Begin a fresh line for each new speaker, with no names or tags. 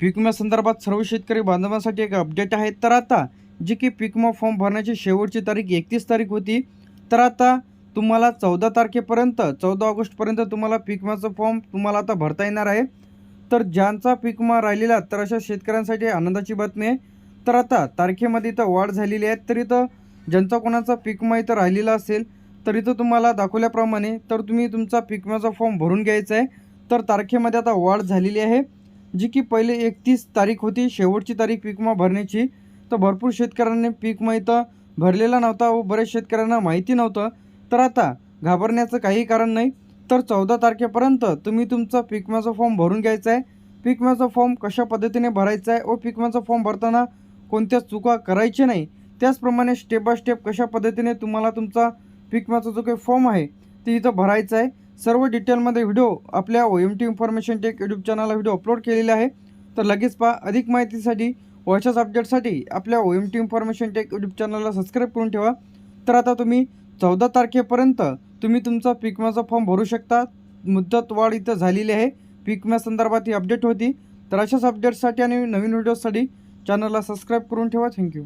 पीक विम्या संदर्भात सर्व शेतकरी बांधवांसाठी एक अपडेट आहे. तर आता जी की पीक विमा फॉर्म भरण्याची शेवटची तारीख एकतीस तारीख होती. तर आता तुम्हाला चौदा तारखेपर्यंत चौदा ऑगस्टपर्यंत तुम्हाला पीक विम्याचा फॉर्म तुम्हाला आता भरता येणार आहे. तर ज्यांचा पीक विमा राहिलेला तर अशा शेतकऱ्यांसाठी आनंदाची बातमी आहे. तर आता तारखेमध्ये इथं वाढ झालेली आहे. तर इथं ज्यांचा कोणाचा पीक विमा इथं राहिलेला असेल तर इथं तुम्हाला दाखवल्याप्रमाणे तर तुम्ही तुमचा पीक विम्याचा फॉर्म भरून घ्यायचा आहे. तर तारखेमध्ये आता वाढ झालेली आहे. जी की पहिले एकतीस तारीख होती शेवटची तारीख पीकमा भरण्याची. तर भरपूर शेतकऱ्यांनी पीकमा इथं भरलेला नव्हता व बऱ्याच शेतकऱ्यांना माहिती नव्हतं. तर आता घाबरण्याचं काही कारण नाही. तर चौदा तारखेपर्यंत तुम्ही तुमचा पीक फॉर्म भरून घ्यायचा आहे. पीक फॉर्म कशा पद्धतीने भरायचा आहे व पीक फॉर्म भरताना कोणत्या चुका करायच्या नाही त्याचप्रमाणे स्टेप बाय स्टेप कशा पद्धतीने तुम्हाला तुमचा पीक जो काही फॉर्म आहे ते इथं भरायचा आहे. सर्व डिटेलमध्ये व्हिडिओ आपल्या O M T information tech YouTube चॅनलला व्हिडिओ अपलोड केलेले आहे. तर लगेच पहा अधिक माहितीसाठी व अपडेटसाठी आपल्या O M T information tech YouTube चॅनलला सबस्क्राईब करून ठेवा. तर आता तुम्ही चौदा तारखेपर्यंत तुम्ही तुमचा पीक विम्याचा फॉर्म भरू शकता. मुदत वाढ इथं झालेली आहे. पीक संदर्भात ही अपडेट होती. तर अशाच अपडेट्ससाठी आणि नवीन व्हिडिओसाठी चॅनलला सबस्क्राईब करून ठेवा. थँक्यू